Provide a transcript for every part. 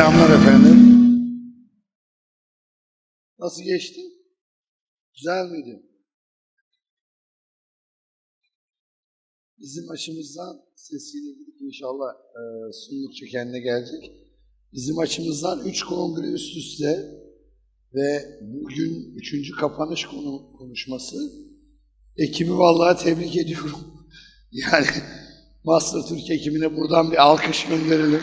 Selamlar efendim. Nasıl geçti? Güzel miydi? Bizim açımızdan sesiyle ilgili inşallah e, sundukça kendine gelecek. Bizim açımızdan üç kongre üst üste ve bugün üçüncü kapanış konu konuşması. Ekibi vallahi tebrik ediyorum. Yani Master Türk ekibine buradan bir alkış gönderelim.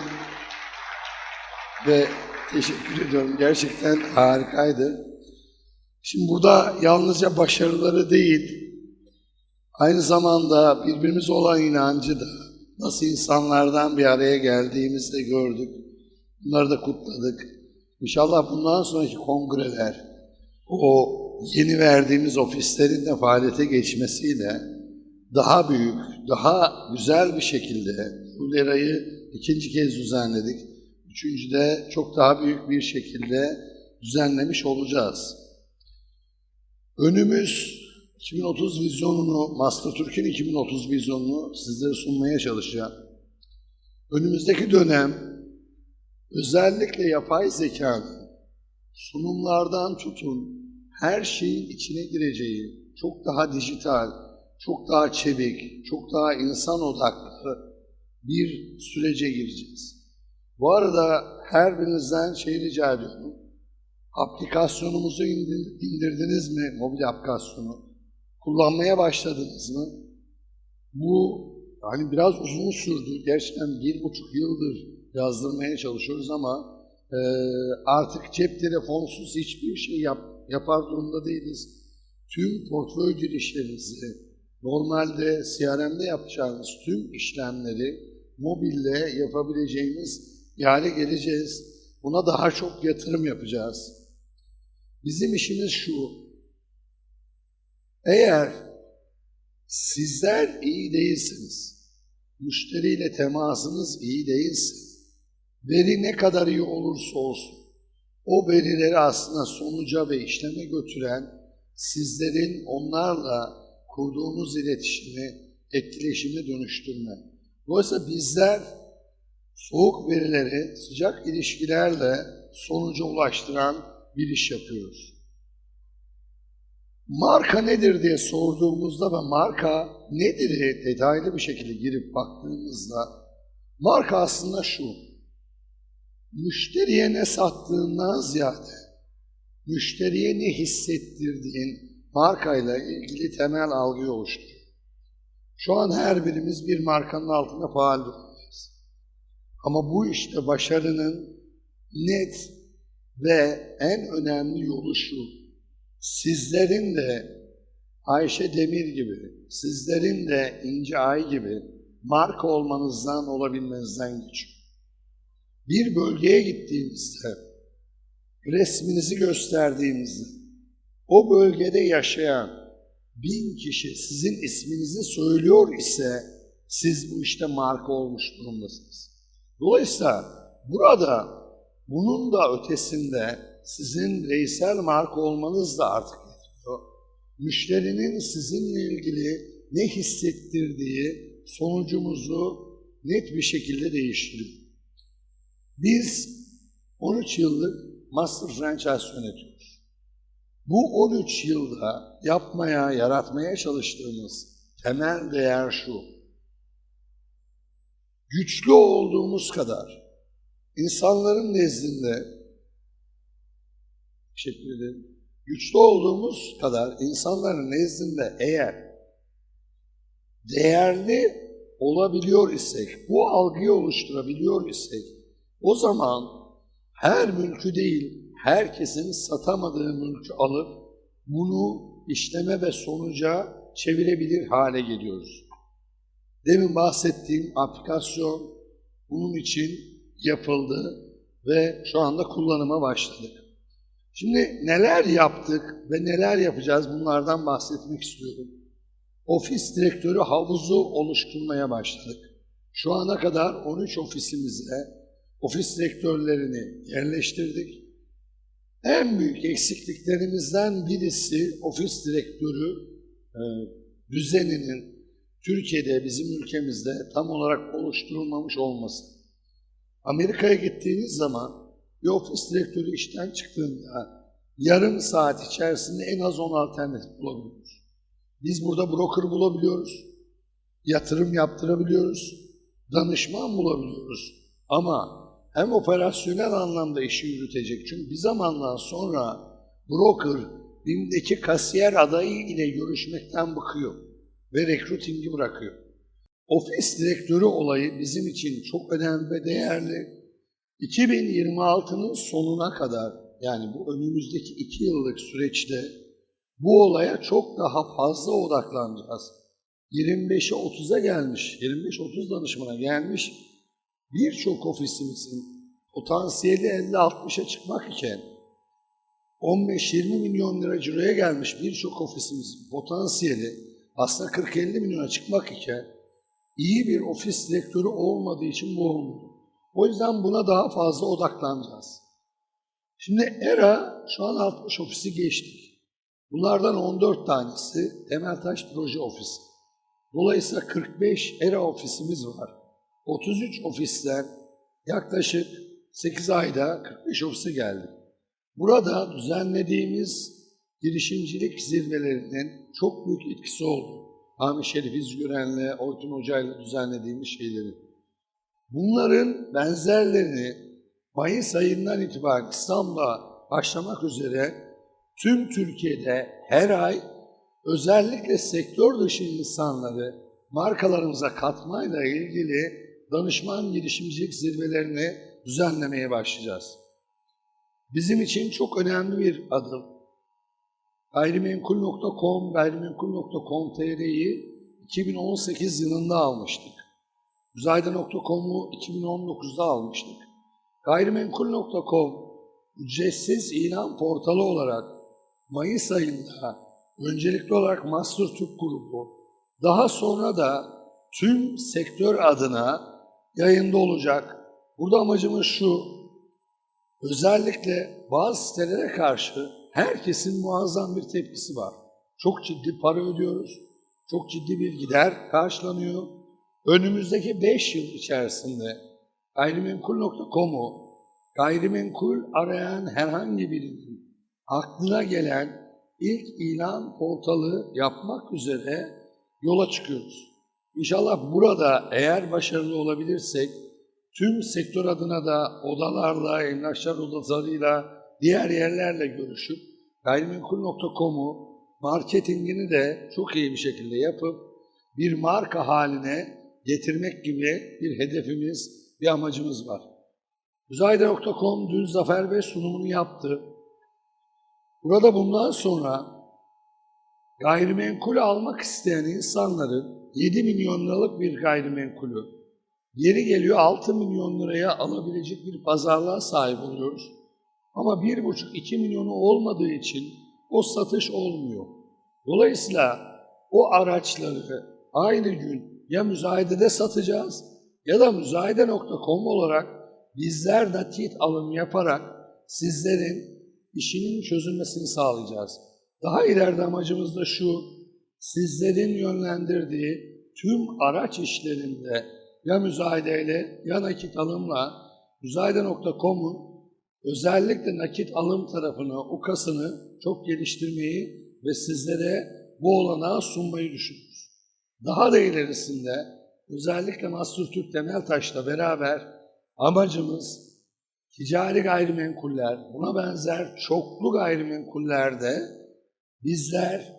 Ve teşekkür ediyorum. Gerçekten harikaydı. Şimdi burada yalnızca başarıları değil, aynı zamanda birbirimize olan inancı da nasıl insanlardan bir araya geldiğimizde gördük. Bunları da kutladık. İnşallah bundan sonraki kongreler o yeni verdiğimiz ofislerin de faaliyete geçmesiyle daha büyük, daha güzel bir şekilde bu lerayı ikinci kez düzenledik. Üçüncüde çok daha büyük bir şekilde düzenlemiş olacağız. Önümüz 2030 vizyonunu, Master Türk'ün 2030 vizyonunu sizlere sunmaya çalışacağım. Önümüzdeki dönem özellikle yapay zekanın sunumlardan tutun her şeyin içine gireceği, çok daha dijital, çok daha çevik, çok daha insan odaklı bir sürece gireceğiz. Bu arada her birinizden şey rica ediyorum. Aplikasyonumuzu indir- indirdiniz mi? Mobil aplikasyonu. Kullanmaya başladınız mı? Bu hani biraz uzun sürdü. Gerçekten bir buçuk yıldır yazdırmaya çalışıyoruz ama e, artık cep telefonsuz hiçbir şey yap, yapar durumda değiliz. Tüm portföy girişlerinizi, normalde CRM'de yapacağınız tüm işlemleri mobille yapabileceğimiz hale geleceğiz. Buna daha çok yatırım yapacağız. Bizim işimiz şu. Eğer sizler iyi değilsiniz, müşteriyle temasınız iyi değilse, veri ne kadar iyi olursa olsun, o verileri aslında sonuca ve işleme götüren sizlerin onlarla kurduğunuz iletişimi, etkileşimi dönüştürme. Dolayısıyla bizler soğuk verileri sıcak ilişkilerle sonuca ulaştıran bir iş yapıyoruz. Marka nedir diye sorduğumuzda ve marka nedir diye detaylı bir şekilde girip baktığımızda marka aslında şu. Müşteriye ne sattığından ziyade müşteriye ne hissettirdiğin markayla ilgili temel algıyı oluşturuyor. Şu an her birimiz bir markanın altında faal durumdayız. Ama bu işte başarının net ve en önemli yolu şu. Sizlerin de Ayşe Demir gibi, sizlerin de İnce Ay gibi marka olmanızdan, olabilmenizden geçiyor. Bir bölgeye gittiğinizde, resminizi gösterdiğinizde, o bölgede yaşayan bin kişi sizin isminizi söylüyor ise siz bu işte marka olmuş durumdasınız. Dolayısıyla burada bunun da ötesinde sizin bireysel marka olmanız da artık yetiyor. Müşterinin sizinle ilgili ne hissettirdiği sonucumuzu net bir şekilde değiştiriyor. Biz 13 yıllık Master Franchise yönetiyoruz. Bu 13 yılda yapmaya, yaratmaya çalıştığımız temel değer şu. Güçlü olduğumuz kadar insanların nezdinde teşekkür ederim. Güçlü olduğumuz kadar insanların nezdinde eğer değerli olabiliyor isek, bu algıyı oluşturabiliyor isek, o zaman her mülkü değil, herkesin satamadığı mülkü alıp bunu işleme ve sonuca çevirebilir hale geliyoruz. Demin bahsettiğim aplikasyon bunun için yapıldı ve şu anda kullanıma başladık. Şimdi neler yaptık ve neler yapacağız bunlardan bahsetmek istiyorum. Ofis direktörü havuzu oluşturmaya başladık. Şu ana kadar 13 ofisimize ofis direktörlerini yerleştirdik. En büyük eksikliklerimizden birisi ofis direktörü e, düzeninin Türkiye'de, bizim ülkemizde tam olarak oluşturulmamış olması. Amerika'ya gittiğiniz zaman bir ofis direktörü işten çıktığında yarım saat içerisinde en az 10 alternatif bulabiliyoruz. Biz burada broker bulabiliyoruz, yatırım yaptırabiliyoruz, danışman bulabiliyoruz. Ama hem operasyonel anlamda işi yürütecek. Çünkü bir zamandan sonra broker BİM'deki kasiyer adayı ile görüşmekten bıkıyor ve rekrutingi bırakıyor. Ofis direktörü olayı bizim için çok önemli ve değerli. 2026'nın sonuna kadar yani bu önümüzdeki iki yıllık süreçte bu olaya çok daha fazla odaklanacağız. 25'e 30'a gelmiş, 25-30 danışmana gelmiş birçok ofisimizin potansiyeli 50-60'a çıkmak iken 15-20 milyon lira ciroya gelmiş birçok ofisimizin potansiyeli aslında 40-50 milyona çıkmak iken iyi bir ofis direktörü olmadığı için bu olmuyor. O yüzden buna daha fazla odaklanacağız. Şimdi ERA şu an 60 ofisi geçtik. Bunlardan 14 tanesi Demirtaş Proje Ofisi. Dolayısıyla 45 ERA ofisimiz var. 33 ofisten yaklaşık 8 ayda 45 ofise geldik. Burada düzenlediğimiz girişimcilik zirvelerinin çok büyük etkisi oldu. Ahmet Şerif İzgören'le, Oytun Hoca'yla düzenlediğimiz şeyleri. Bunların benzerlerini Mayıs ayından itibaren İstanbul'a başlamak üzere tüm Türkiye'de her ay özellikle sektör dışı insanları markalarımıza katmayla ilgili danışman girişimcilik zirvelerini düzenlemeye başlayacağız. Bizim için çok önemli bir adım. Gayrimenkul.com, gayrimenkul.com.tr'yi 2018 yılında almıştık. Müzayede.com'u 2019'da almıştık. Gayrimenkul.com ücretsiz ilan portalı olarak Mayıs ayında öncelikli olarak Master Türk grubu, daha sonra da tüm sektör adına yayında olacak. Burada amacımız şu, özellikle bazı sitelere karşı herkesin muazzam bir tepkisi var. Çok ciddi para ödüyoruz, çok ciddi bir gider karşılanıyor. Önümüzdeki 5 yıl içerisinde gayrimenkul.com'u gayrimenkul arayan herhangi birinin aklına gelen ilk ilan portalı yapmak üzere yola çıkıyoruz. İnşallah burada eğer başarılı olabilirsek tüm sektör adına da odalarla, emlakçılar odalarıyla, diğer yerlerle görüşüp gayrimenkul.com'u marketingini de çok iyi bir şekilde yapıp bir marka haline getirmek gibi bir hedefimiz, bir amacımız var. Müzayede.com dün Zafer Bey sunumunu yaptı. Burada bundan sonra gayrimenkul almak isteyen insanların 7 milyon liralık bir gayrimenkulü yeri geliyor 6 milyon liraya alabilecek bir pazarlığa sahip oluyoruz. Ama 1,5-2 milyonu olmadığı için o satış olmuyor. Dolayısıyla o araçları aynı gün ya müzayedede satacağız ya da müzayede.com olarak bizler nakit alım yaparak sizlerin işinin çözülmesini sağlayacağız. Daha ileride amacımız da şu, sizlerin yönlendirdiği tüm araç işlerinde ya müzayedeyle ya nakit alımla müzayede.com'un özellikle nakit alım tarafını, ukasını çok geliştirmeyi ve sizlere bu olanağı sunmayı düşünüyoruz. Daha da ilerisinde özellikle Master Türk Demeltaş'la beraber amacımız ticari gayrimenkuller, buna benzer çoklu gayrimenkullerde bizler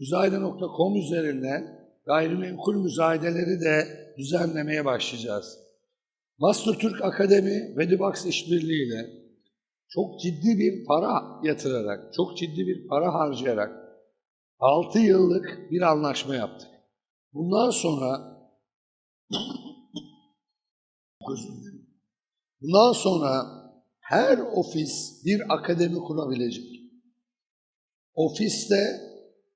müzayede.com üzerinden gayrimenkul müzayedeleri de düzenlemeye başlayacağız. Master Türk Akademi ve Dibox işbirliğiyle çok ciddi bir para yatırarak, çok ciddi bir para harcayarak 6 yıllık bir anlaşma yaptık. Bundan sonra. Bundan sonra her ofis bir akademi kurabilecek. Ofiste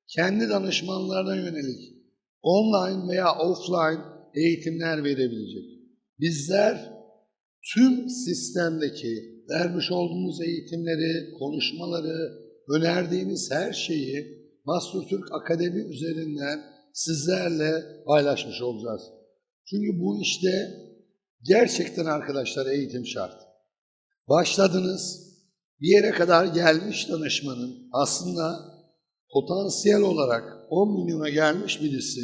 kendi danışmanlarına yönelik online veya offline eğitimler verebilecek. Bizler tüm sistemdeki vermiş olduğumuz eğitimleri, konuşmaları, önerdiğimiz her şeyi Master Türk Akademi üzerinden sizlerle paylaşmış olacağız. Çünkü bu işte gerçekten arkadaşlar eğitim şart. Başladınız. Bir yere kadar gelmiş danışmanın aslında potansiyel olarak 10 milyona gelmiş birisi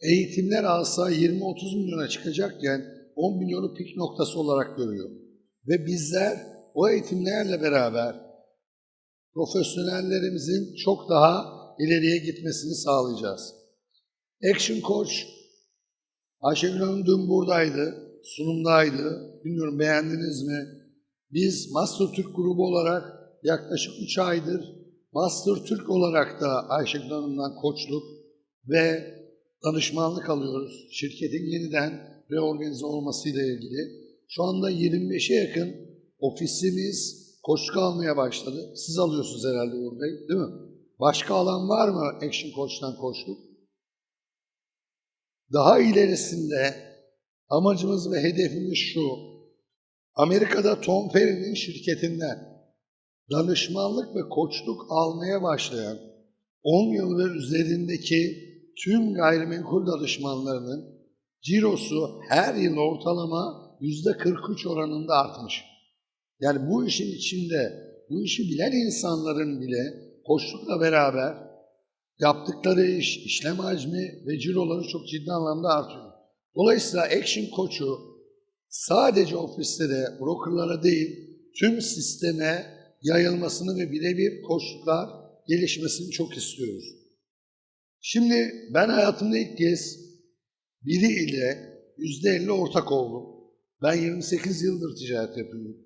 eğitimler alsa 20-30 milyona çıkacakken 10 milyonu pik noktası olarak görüyor. Ve bizler o eğitimlerle beraber profesyonellerimizin çok daha ileriye gitmesini sağlayacağız. Action Coach Ayşegül Hanım dün buradaydı, sunumdaydı. Bilmiyorum beğendiniz mi? Biz Master Türk grubu olarak yaklaşık 3 aydır Master Türk olarak da Ayşegül Hanım'dan koçluk ve danışmanlık alıyoruz. Şirketin yeniden reorganize olmasıyla ilgili. Şu anda 25'e yakın ofisimiz koçluk almaya başladı. Siz alıyorsunuz herhalde Uğur Bey, değil mi? Başka alan var mı Action Coach'tan koçluk? Daha ilerisinde amacımız ve hedefimiz şu. Amerika'da Tom Ferry'nin şirketinden danışmanlık ve koçluk almaya başlayan 10 yıl ve üzerindeki tüm gayrimenkul danışmanlarının cirosu her yıl ortalama %43 oranında artmış. Yani bu işin içinde, bu işi bilen insanların bile koçlukla beraber yaptıkları iş, işlem hacmi ve ciroları çok ciddi anlamda artıyor. Dolayısıyla Action Koç'u sadece ofislere, brokerlara değil, tüm sisteme yayılmasını ve birebir koçluklar gelişmesini çok istiyoruz. Şimdi ben hayatımda ilk kez biriyle yüzde elli ortak oldum. Ben 28 yıldır ticaret yapıyorum.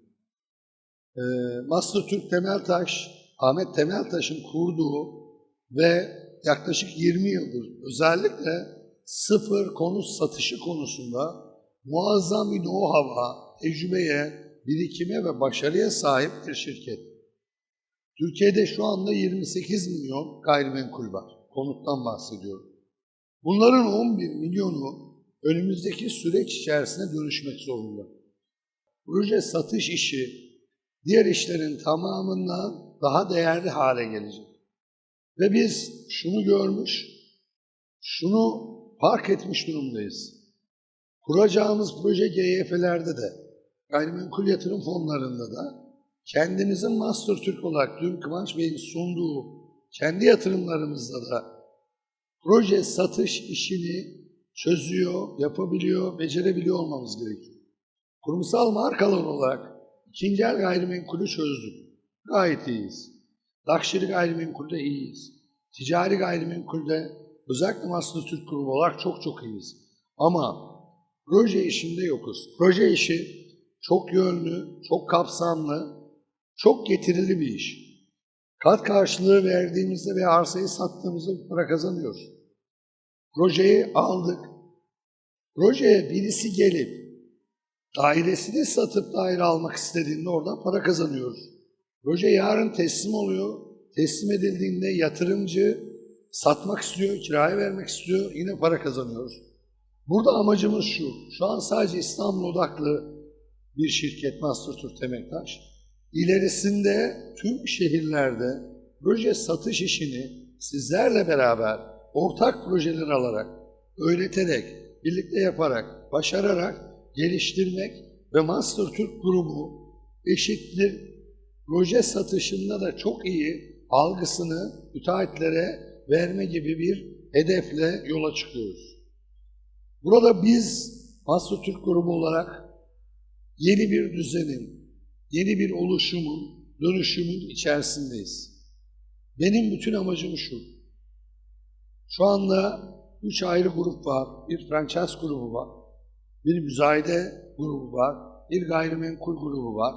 Ee, Master Türk Temeltaş, Ahmet Temeltaş'ın kurduğu ve yaklaşık 20 yıldır özellikle sıfır konut satışı konusunda muazzam bir know-how'a, tecrübeye, birikime ve başarıya sahip bir şirket. Türkiye'de şu anda 28 milyon gayrimenkul var. Konuttan bahsediyorum. Bunların 11 milyonu önümüzdeki süreç içerisinde dönüşmek zorunda. Proje satış işi diğer işlerin tamamından daha değerli hale gelecek. Ve biz şunu görmüş, şunu fark etmiş durumdayız. Kuracağımız proje GYF'lerde de, gayrimenkul yatırım fonlarında da kendimizin Master Türk olarak dün Kıvanç Bey'in sunduğu kendi yatırımlarımızda da proje satış işini çözüyor, yapabiliyor, becerebiliyor olmamız gerekiyor. Kurumsal markalar olarak ikinci el gayrimenkulü çözdük. Gayet iyiyiz. Lakşiri gayrimenkulde iyiyiz. Ticari gayrimenkulde özellikle Master Türk grubu olarak çok çok iyiyiz. Ama proje işinde yokuz. Proje işi çok yönlü, çok kapsamlı, çok getirili bir iş. Kat karşılığı verdiğimizde ve arsayı sattığımızda para kazanıyoruz. Projeyi aldık. Projeye birisi gelip dairesini satıp daire almak istediğinde oradan para kazanıyoruz. Proje yarın teslim oluyor. Teslim edildiğinde yatırımcı satmak istiyor, kiraya vermek istiyor, yine para kazanıyoruz. Burada amacımız şu, şu an sadece İstanbul odaklı bir şirket Master Türk Temektaş. İlerisinde tüm şehirlerde proje satış işini sizlerle beraber ortak projeler alarak, öğreterek, birlikte yaparak, başararak geliştirmek ve Master Türk grubu eşittir proje satışında da çok iyi algısını müteahhitlere verme gibi bir hedefle yola çıkıyoruz. Burada biz Master Türk grubu olarak yeni bir düzenin, yeni bir oluşumun, dönüşümün içerisindeyiz. Benim bütün amacım şu. Şu anda üç ayrı grup var. Bir franchise grubu var. Bir müzayede grubu var. Bir gayrimenkul grubu var.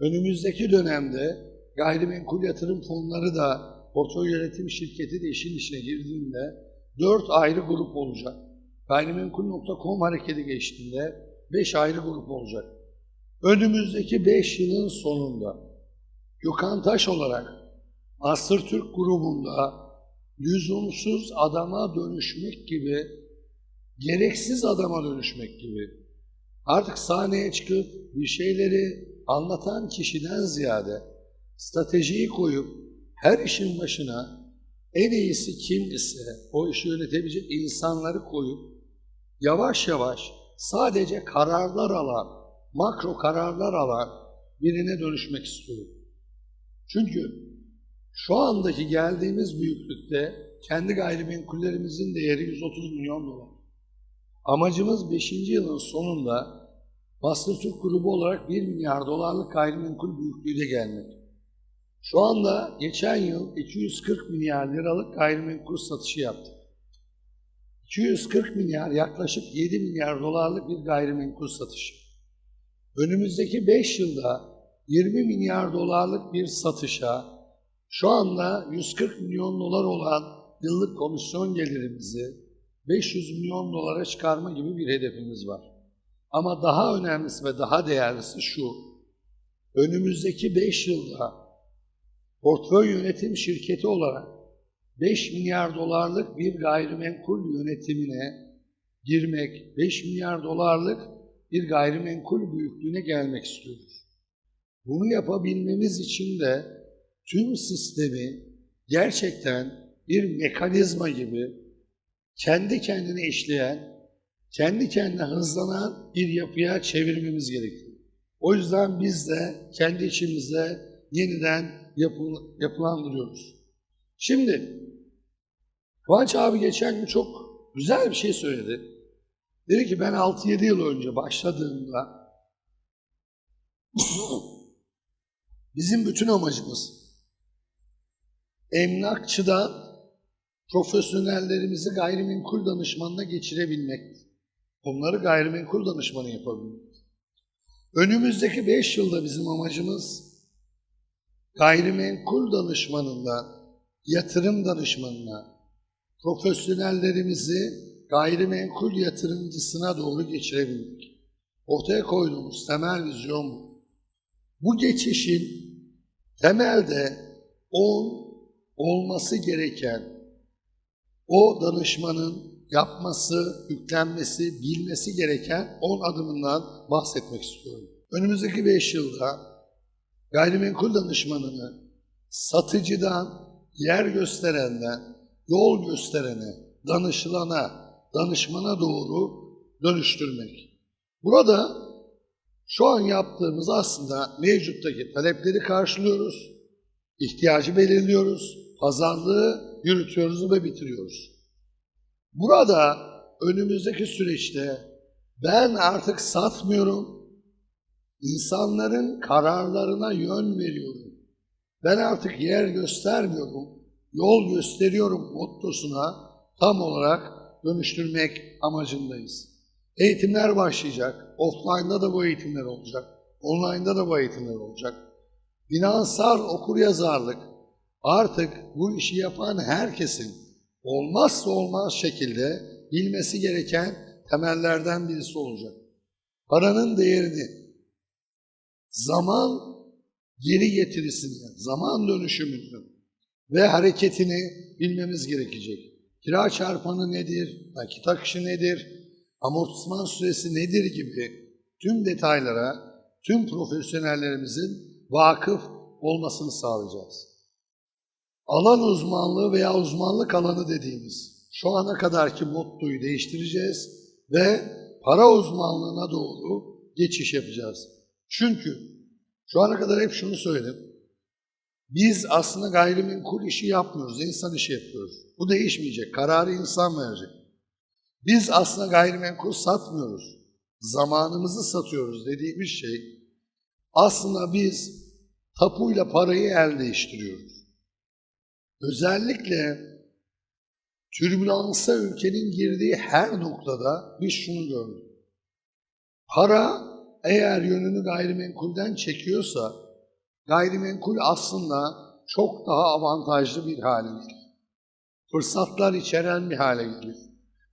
Önümüzdeki dönemde gayrimenkul yatırım fonları da portföy yönetim şirketi de işin içine girdiğinde dört ayrı grup olacak. Gayrimenkul.com hareketi geçtiğinde beş ayrı grup olacak. Önümüzdeki beş yılın sonunda Gökhan Taş olarak Master Türk grubunda lüzumsuz adama dönüşmek gibi, gereksiz adama dönüşmek gibi artık sahneye çıkıp bir şeyleri anlatan kişiden ziyade stratejiyi koyup her işin başına en iyisi kim ise o işi yönetebilecek insanları koyup yavaş yavaş sadece kararlar alan, makro kararlar alan birine dönüşmek istiyorum. Çünkü şu andaki geldiğimiz büyüklükte kendi gayrimenkullerimizin değeri 130 milyon dolar. Amacımız 5. yılın sonunda Master Türk grubu olarak 1 milyar dolarlık gayrimenkul büyüklüğüne gelmek. Şu anda geçen yıl 240 milyar liralık gayrimenkul satışı yaptık. 240 milyar yaklaşık 7 milyar dolarlık bir gayrimenkul satışı. Önümüzdeki 5 yılda 20 milyar dolarlık bir satışa şu anda 140 milyon dolar olan yıllık komisyon gelirimizi 500 milyon dolara çıkarma gibi bir hedefimiz var. Ama daha önemlisi ve daha değerlisi şu. Önümüzdeki 5 yılda portföy yönetim şirketi olarak 5 milyar dolarlık bir gayrimenkul yönetimine girmek, 5 milyar dolarlık bir gayrimenkul büyüklüğüne gelmek istiyoruz. Bunu yapabilmemiz için de tüm sistemi gerçekten bir mekanizma gibi kendi kendine işleyen, kendi kendine hızlanan bir yapıya çevirmemiz gerekiyor. O yüzden biz de kendi içimizde yeniden yapı, yapılandırıyoruz. Şimdi Kıvanç abi geçen gün çok güzel bir şey söyledi. Dedi ki ben 6-7 yıl önce başladığımda bizim bütün amacımız emlakçıdan profesyonellerimizi gayrimenkul danışmanına geçirebilmek. Onları gayrimenkul danışmanı yapabilmek. Önümüzdeki 5 yılda bizim amacımız gayrimenkul danışmanından yatırım danışmanına, profesyonellerimizi gayrimenkul yatırımcısına doğru geçirebilmek. Ortaya koyduğumuz temel vizyon bu. Bu geçişin temelde on olması gereken o danışmanın yapması, yüklenmesi, bilmesi gereken 10 adımından bahsetmek istiyorum. Önümüzdeki 5 yılda gayrimenkul danışmanını satıcıdan, yer gösterenden, yol gösterene, danışılana, danışmana doğru dönüştürmek. Burada şu an yaptığımız aslında mevcuttaki talepleri karşılıyoruz, ihtiyacı belirliyoruz, pazarlığı yürütüyoruz ve bitiriyoruz. Burada önümüzdeki süreçte ben artık satmıyorum, insanların kararlarına yön veriyorum. Ben artık yer göstermiyorum, yol gösteriyorum mottosuna tam olarak dönüştürmek amacındayız. Eğitimler başlayacak. Offline'da da bu eğitimler olacak. Online'da da bu eğitimler olacak. Finansal okuryazarlık artık bu işi yapan herkesin olmazsa olmaz şekilde bilmesi gereken temellerden birisi olacak. Paranın değerini, zaman geri getirisini, zaman dönüşümünü ve hareketini bilmemiz gerekecek. Kira çarpanı nedir, nakit akışı nedir, amortisman süresi nedir gibi tüm detaylara tüm profesyonellerimizin vakıf olmasını sağlayacağız. Alan uzmanlığı veya uzmanlık alanı dediğimiz şu ana kadarki mottoyu değiştireceğiz ve para uzmanlığına doğru geçiş yapacağız. Çünkü şu ana kadar hep şunu söyledim. Biz aslında gayrimenkul işi yapmıyoruz, insan işi yapıyoruz. Bu değişmeyecek, kararı insan verecek. Biz aslında gayrimenkul satmıyoruz, zamanımızı satıyoruz dediğimiz şey aslında biz tapuyla parayı el değiştiriyoruz. Özellikle türbülansa ülkenin girdiği her noktada biz şunu gördük. Para eğer yönünü gayrimenkulden çekiyorsa gayrimenkul aslında çok daha avantajlı bir hale gelir. Fırsatlar içeren bir hale gelir.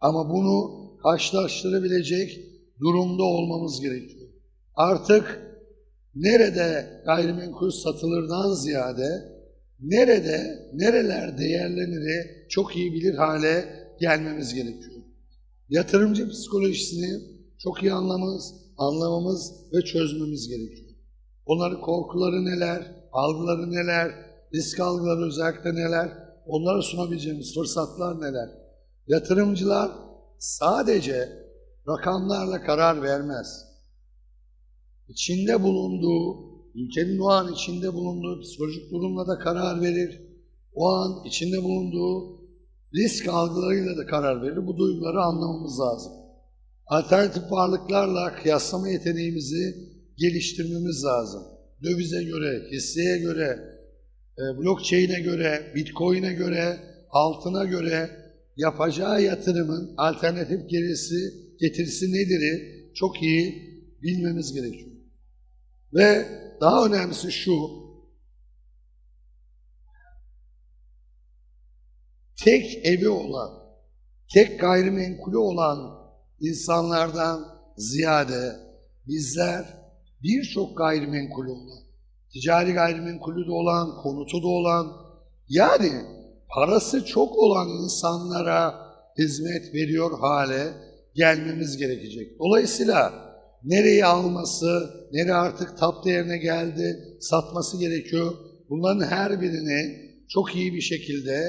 Ama bunu karşılaştırabilecek durumda olmamız gerekiyor. Artık nerede gayrimenkul satılırdan ziyade nerede, nereler değerleniri çok iyi bilir hale gelmemiz gerekiyor. Yatırımcı psikolojisini çok iyi anlamamız, anlamamız ve çözmemiz gerekiyor. Onların korkuları neler, algıları neler, risk algıları özellikle neler, onlara sunabileceğimiz fırsatlar neler. Yatırımcılar sadece rakamlarla karar vermez. İçinde bulunduğu ülkenin o an içinde bulunduğu psikolojik durumla da karar verir. O an içinde bulunduğu risk algılarıyla da karar verir. Bu duyguları anlamamız lazım. Alternatif varlıklarla kıyaslama yeteneğimizi geliştirmemiz lazım. Dövize göre, hisseye göre, e, blockchain'e göre, bitcoin'e göre, altına göre yapacağı yatırımın alternatif gerisi, getirisi nedir çok iyi bilmemiz gerekiyor. Ve daha önemlisi şu, tek evi olan, tek gayrimenkulü olan insanlardan ziyade bizler birçok gayrimenkulü olan, ticari gayrimenkulü de olan, konutu da olan, yani parası çok olan insanlara hizmet veriyor hale gelmemiz gerekecek. Dolayısıyla nereyi alması, nereye artık tap değerine geldi, satması gerekiyor. Bunların her birini çok iyi bir şekilde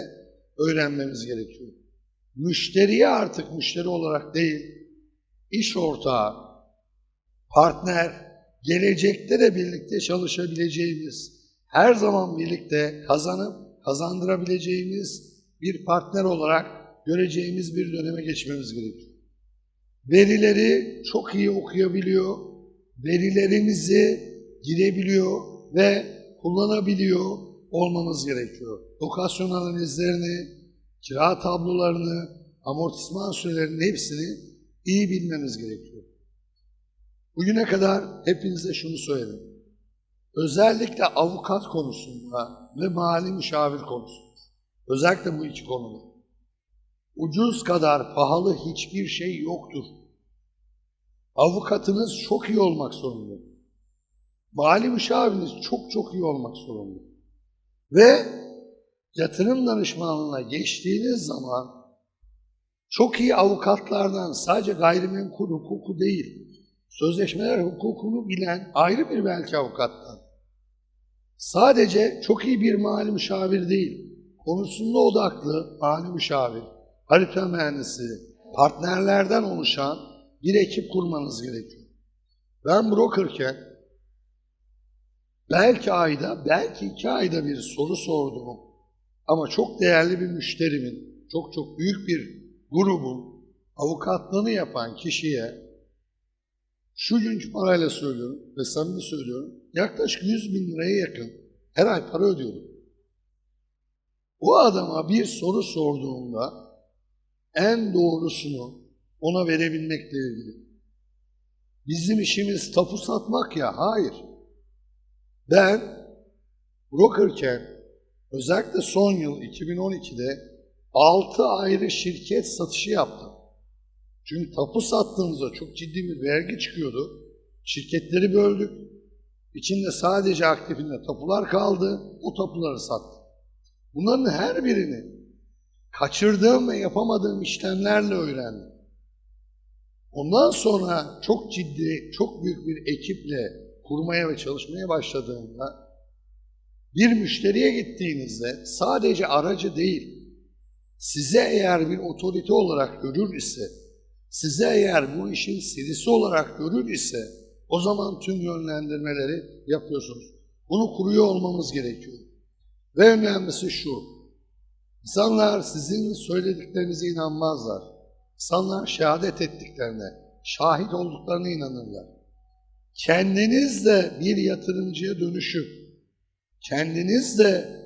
öğrenmemiz gerekiyor. Müşteriye artık müşteri olarak değil, iş ortağı, partner, gelecekte de birlikte çalışabileceğimiz, her zaman birlikte kazanıp kazandırabileceğimiz bir partner olarak göreceğimiz bir döneme geçmemiz gerekiyor. Verileri çok iyi okuyabiliyor, verilerimizi girebiliyor ve kullanabiliyor olmamız gerekiyor. Lokasyon analizlerini, kira tablolarını, amortisman sürelerinin hepsini iyi bilmemiz gerekiyor. Bugüne kadar hepinize şunu söyledim. Özellikle avukat konusunda ve mali müşavir konusunda, özellikle bu iki konuda, ucuz kadar pahalı hiçbir şey yoktur. Avukatınız çok iyi olmak zorunda. Mali müşaviriniz çok çok iyi olmak zorunda. Ve yatırım danışmanlığına geçtiğiniz zaman çok iyi avukatlardan sadece gayrimenkul hukuku değil, sözleşmeler hukukunu bilen ayrı bir belki avukattan. Sadece çok iyi bir mali müşavir değil, konusunda odaklı mali müşavir, harita mühendisi, partnerlerden oluşan bir ekip kurmanız gerekiyor. Ben brokerken belki ayda, belki iki ayda bir soru sorduğum ama çok değerli bir müşterimin, çok çok büyük bir grubun avukatlığını yapan kişiye şu günkü parayla söylüyorum ve samimi söylüyorum, yaklaşık 100 bin liraya yakın her ay para ödüyorum. O adama bir soru sorduğumda en doğrusunu ona verebilmekle ilgili. Bizim işimiz tapu satmak ya, hayır. Ben brokerken özellikle son yıl 2012'de 6 ayrı şirket satışı yaptım. Çünkü tapu sattığımızda çok ciddi bir vergi çıkıyordu. Şirketleri böldük. İçinde sadece aktifinde tapular kaldı. O tapuları sattım. Bunların her birini kaçırdığım ve yapamadığım işlemlerle öğrendim. Ondan sonra çok ciddi, çok büyük bir ekiple kurmaya ve çalışmaya başladığımda bir müşteriye gittiğinizde sadece aracı değil, size eğer bir otorite olarak görür ise, size eğer bu işin serisi olarak görür ise o zaman tüm yönlendirmeleri yapıyorsunuz. Bunu kuruyor olmamız gerekiyor. Ve önemlisi şu, insanlar sizin söylediklerinize inanmazlar. İnsanlar şehadet ettiklerine, şahit olduklarına inanırlar. Kendiniz de bir yatırımcıya dönüşüp, kendiniz de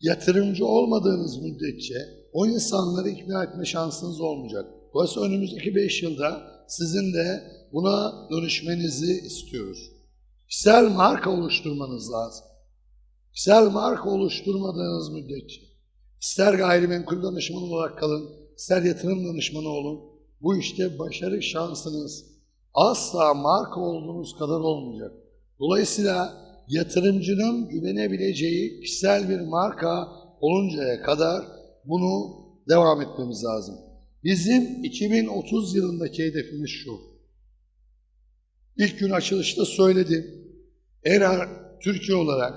yatırımcı olmadığınız müddetçe o insanları ikna etme şansınız olmayacak. Dolayısıyla önümüzdeki beş yılda sizin de buna dönüşmenizi istiyoruz. Kişisel marka oluşturmanız lazım. Kişisel marka oluşturmadığınız müddetçe, ister gayrimenkul danışmanı olarak kalın, ister yatırım danışmanı olun, bu işte başarı şansınız asla marka olduğunuz kadar olmayacak. Dolayısıyla yatırımcının güvenebileceği kişisel bir marka oluncaya kadar bunu devam etmemiz lazım. Bizim 2030 yılındaki hedefimiz şu. İlk gün açılışta söyledim. Eğer Türkiye olarak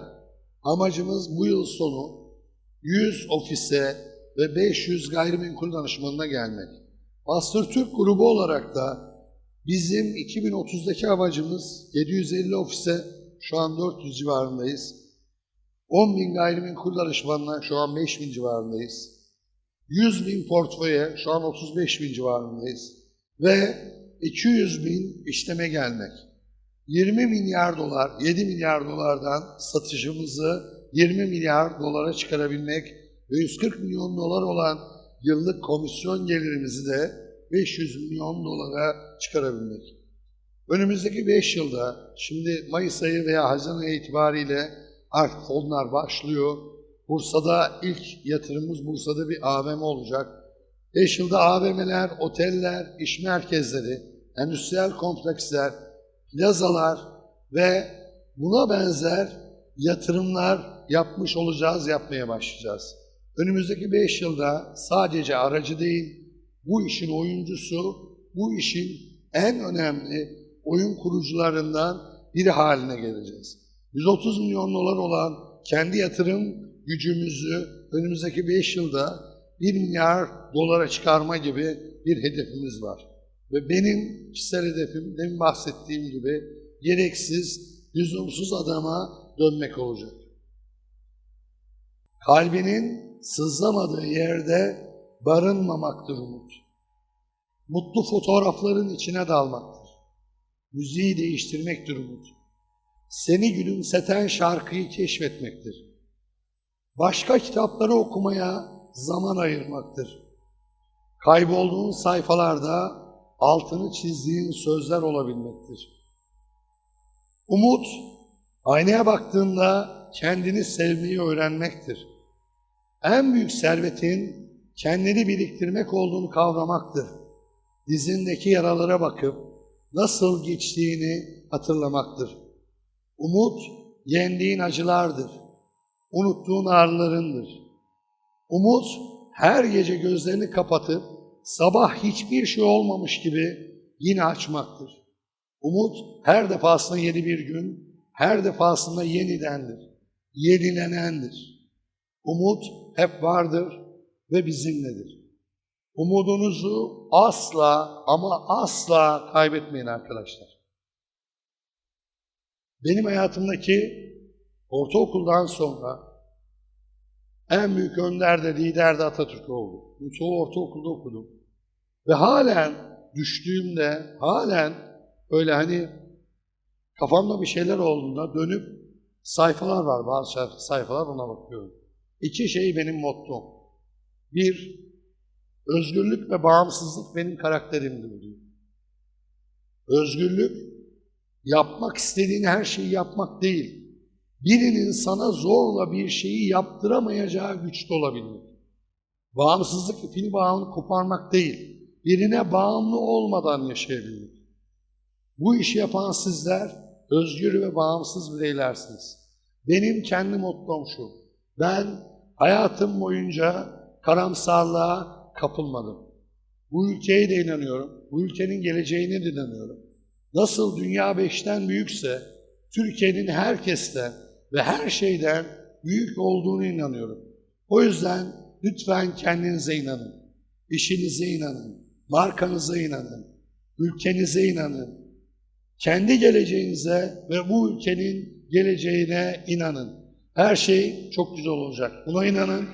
amacımız bu yıl sonu 100 ofise ve 500 gayrimenkul danışmanına gelmek. Master Türk grubu olarak da bizim 2030'daki amacımız 750 ofise şu an 400 civarındayız. 10 bin gayrimenkul danışmanına şu an 5 bin civarındayız. 100 bin portföye şu an 35 bin civarındayız. Ve 200 bin işleme gelmek. 20 milyar dolar, 7 milyar dolardan satışımızı 20 milyar dolara çıkarabilmek ve 140 milyon dolar olan yıllık komisyon gelirimizi de 500 milyon dolara çıkarabilmek. Önümüzdeki 5 yılda, şimdi Mayıs ayı veya Haziran ayı itibariyle artık fonlar başlıyor. Bursa'da ilk yatırımımız Bursa'da bir AVM olacak. 5 yılda AVM'ler, oteller, iş merkezleri, endüstriyel kompleksler, plazalar ve buna benzer yatırımlar yapmış olacağız, yapmaya başlayacağız. Önümüzdeki 5 yılda sadece aracı değil, bu işin oyuncusu, bu işin en önemli oyun kurucularından biri haline geleceğiz. 130 milyon dolar olan kendi yatırım gücümüzü önümüzdeki 5 yılda 1 milyar dolara çıkarma gibi bir hedefimiz var. Ve benim kişisel hedefim demin bahsettiğim gibi gereksiz, lüzumsuz adama dönmek olacak. Kalbinin sızlamadığı yerde barınmamaktır umut. Mutlu fotoğrafların içine dalmaktır. Müziği değiştirmektir umut. Seni gülümseten şarkıyı keşfetmektir. Başka kitapları okumaya zaman ayırmaktır. Kaybolduğun sayfalarda altını çizdiğin sözler olabilmektir. Umut, aynaya baktığında kendini sevmeyi öğrenmektir. En büyük servetin kendini biriktirmek olduğunu kavramaktır. Dizindeki yaralara bakıp nasıl geçtiğini hatırlamaktır. Umut, yendiğin acılardır. Unuttuğun ağrılarındır. Umut, her gece gözlerini kapatıp sabah hiçbir şey olmamış gibi yine açmaktır. Umut, her defasında yeni bir gün, her defasında yenidendir, yenilenendir. Umut hep vardır ve bizimledir. Umudunuzu asla ama asla kaybetmeyin arkadaşlar. Benim hayatımdaki ortaokuldan sonra en büyük önder de lider de Atatürk oldu. Çoğu ortaokulda okudum. Ve halen düştüğümde, halen öyle hani kafamda bir şeyler olduğunda dönüp sayfalar var, bazı sayfalar ona bakıyorum. İki şey benim mottom. Bir, özgürlük ve bağımsızlık benim karakterimdir diyor. Özgürlük, yapmak istediğin her şeyi yapmak değil. Birinin sana zorla bir şeyi yaptıramayacağı güçte olabilmek. Bağımsızlık ipini bağını koparmak değil. Birine bağımlı olmadan yaşayabilmek. Bu işi yapan sizler özgür ve bağımsız bireylersiniz. Benim kendi mottom şu. Ben hayatım boyunca karamsarlığa kapılmadım. Bu ülkeye de inanıyorum. Bu ülkenin geleceğine de inanıyorum. Nasıl dünya beşten büyükse Türkiye'nin herkesten ve her şeyden büyük olduğunu inanıyorum. O yüzden lütfen kendinize inanın. İşinize inanın. Markanıza inanın. Ülkenize inanın. Kendi geleceğinize ve bu ülkenin geleceğine inanın. Her şey çok güzel olacak. Buna inanın.